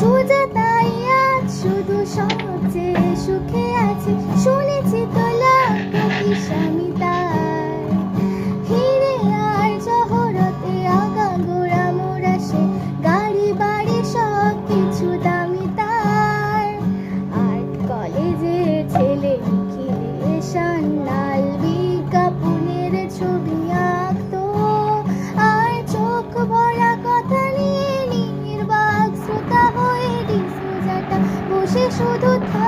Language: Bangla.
সোজা তাইয়া শুধু সবচেয়ে সুখে আছে। শুনেছি তোলা লাখপতি স্বামী তার। আর জহরতে আগা গোড়া মোড়া সে। গাড়ি বাড়ি সব কিছু দামি তার। আর কলেজের ছেলে কি সান্না 独特的。